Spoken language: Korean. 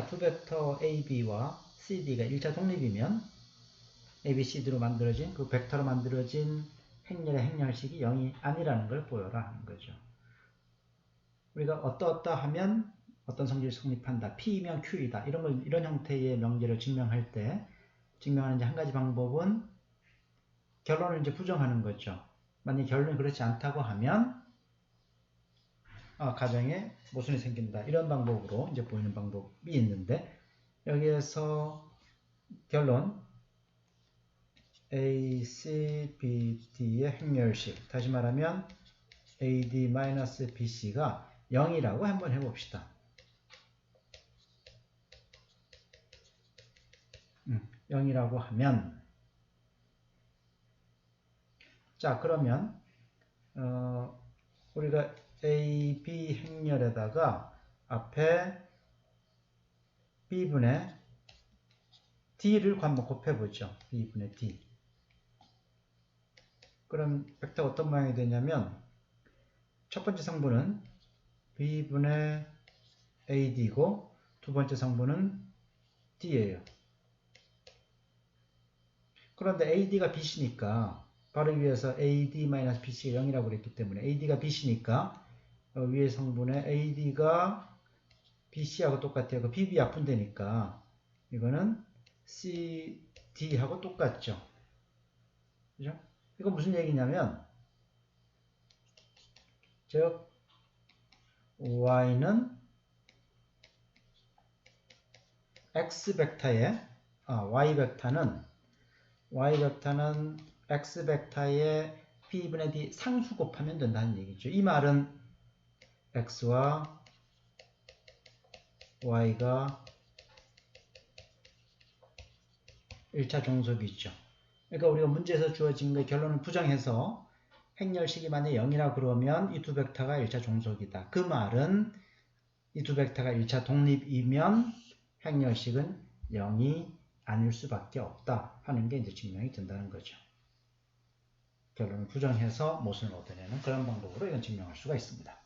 자, 두 벡터 AB와 CD가 1차 독립이면 ABCD로 만들어진 그 벡터로 만들어진 행렬의 행렬식이 0이 아니라는 걸 보여라 하는 거죠. 우리가 어떠어떠 하면 어떤 성질이 성립한다. P이면 Q이다. 이런 걸, 이런 형태의 명제를 증명할 때 증명하는 한 가지 방법은 결론을 이제 부정하는 거죠. 만약 결론이 그렇지 않다고 하면 아, 가정에 모순이 생긴다. 이런 방법으로 이제 보이는 방법이 있는데 여기에서 결론 A, C, B, D의 행렬식 다시 말하면 AD-BC가 0이라고 한번 해봅시다. 음, 0이라고 하면 자 그러면 어, 우리가 A, B 행렬에다가 앞에 B분의 D를 한번 곱해보죠. B분의 D. 그럼 벡터가 어떤 모양이 되냐면 첫 번째 성분은 B분의 AD고 두 번째 성분은 D예요. 그런데 AD가 BC니까 바로 위에서 AD-BC가 0이라고 그랬기 때문에 AD가 BC니까 어, 위에 성분의 AD가 BC하고 똑같아요. 그 BB 약분되니까 이거는 CD하고 똑같죠. 그죠? 이거 무슨 얘기냐면 즉 y는 x 벡터의 아, y 벡터는 y 벡터는 x 벡터의 p분의 d 상수 곱하면 된다는 얘기죠. 이 말은 x와 y가 1차 종속이죠. 그러니까 우리가 문제에서 주어진 거 결론을 부정해서 행렬식이 만약 0이라 그러면 이 두 벡터가 1차 종속이다. 그 말은 이 두 벡터가 1차 독립이면 행렬식은 0이 아닐 수밖에 없다 하는 게 이제 증명이 된다는 거죠. 결론을 부정해서 모순을 얻어내는 그런 방법으로 이건 증명할 수가 있습니다.